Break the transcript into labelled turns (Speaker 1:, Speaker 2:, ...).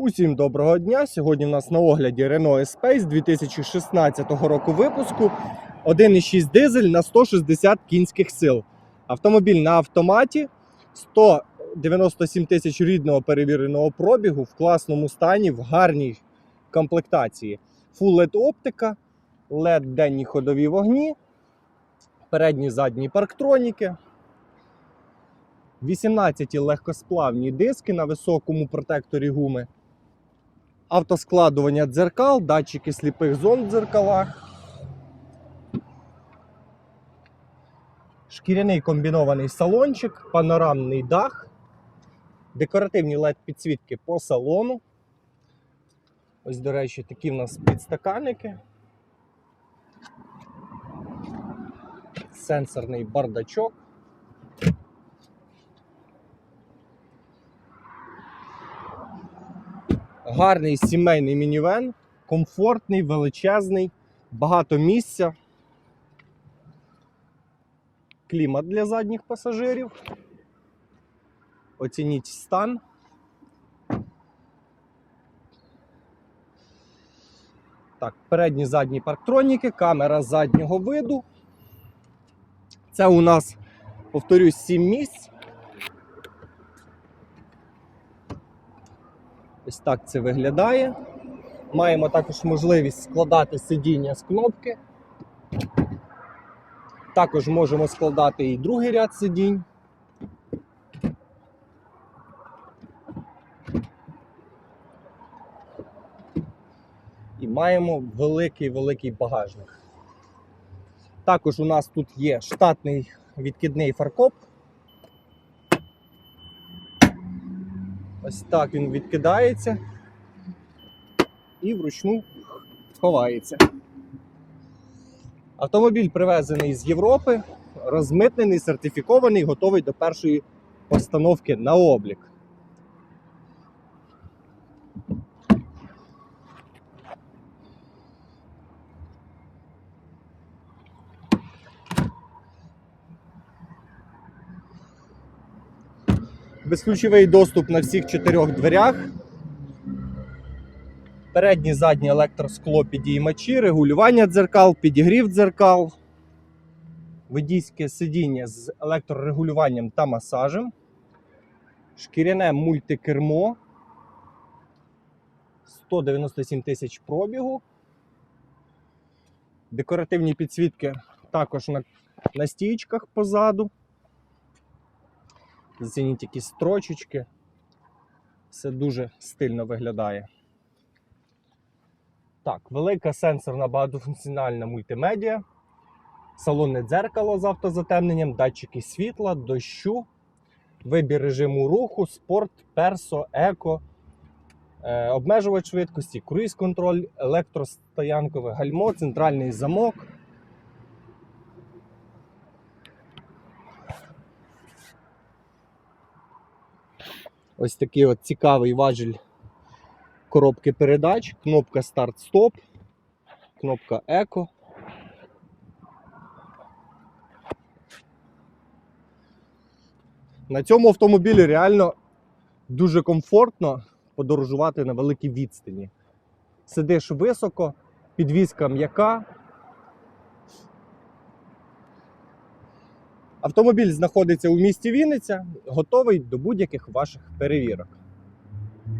Speaker 1: Усім доброго дня! Сьогодні в нас на огляді Renault Espace 2016 року випуску 1,6 дизель на 160 кінських сил. Автомобіль на автоматі 197 тисяч рідного перевіреного пробігу в класному стані, в гарній комплектації. Full LED оптика, LED денні ходові вогні, передні задні парктроніки. 18 легкосплавні диски на високому протекторі гуми, автоскладування дзеркал, датчики сліпих зон в дзеркалах, шкіряний комбінований салончик, панорамний дах, декоративні LED підсвітки по салону. Ось, до речі, такі в нас підстаканники. Сенсорний бардачок. Гарний сімейний мінівен, комфортний, величезний, багато місця. Клімат для задніх пасажирів. Оцініть стан. Так, передні задні парктроніки, камера заднього виду. Це у нас, повторюсь, 7 місць. Ось так це виглядає. Маємо також можливість складати сидіння з кнопки. Також можемо складати і другий ряд сидінь. І маємо великий-великий багажник. Також у нас тут є штатний відкидний фаркоп. Ось так він відкидається і вручну ховається. Автомобіль привезений з Європи, розмитнений, сертифікований, готовий до першої постановки на облік. Безключовий доступ на всіх чотирьох дверях. Передні задні електроскло підіймачі, регулювання дзеркал, підігрів дзеркал, водійське сидіння з електрорегулюванням та масажем, шкіряне мультикермо, 197 тисяч пробігу, декоративні підсвітки також на, на стійчках позаду. Зацініть які строчечки. Все дуже стильно виглядає. Так, велика сенсорна багатофункціональна мультимедіа, салонне дзеркало з автозатемненням, датчики світла, дощу, вибір режиму руху, спорт, персо, еко, е, обмежувач швидкості, круїз-контроль, електростоянкове гальмо, центральний замок. Ось такий от цікавий важіль коробки передач, кнопка старт-стоп, кнопка еко. На цьому автомобілі реально дуже комфортно подорожувати на великій відстані. Сидиш високо, підвізка м'яка. Автомобіль знаходиться у місті Вінниця, готовий до будь-яких ваших перевірок.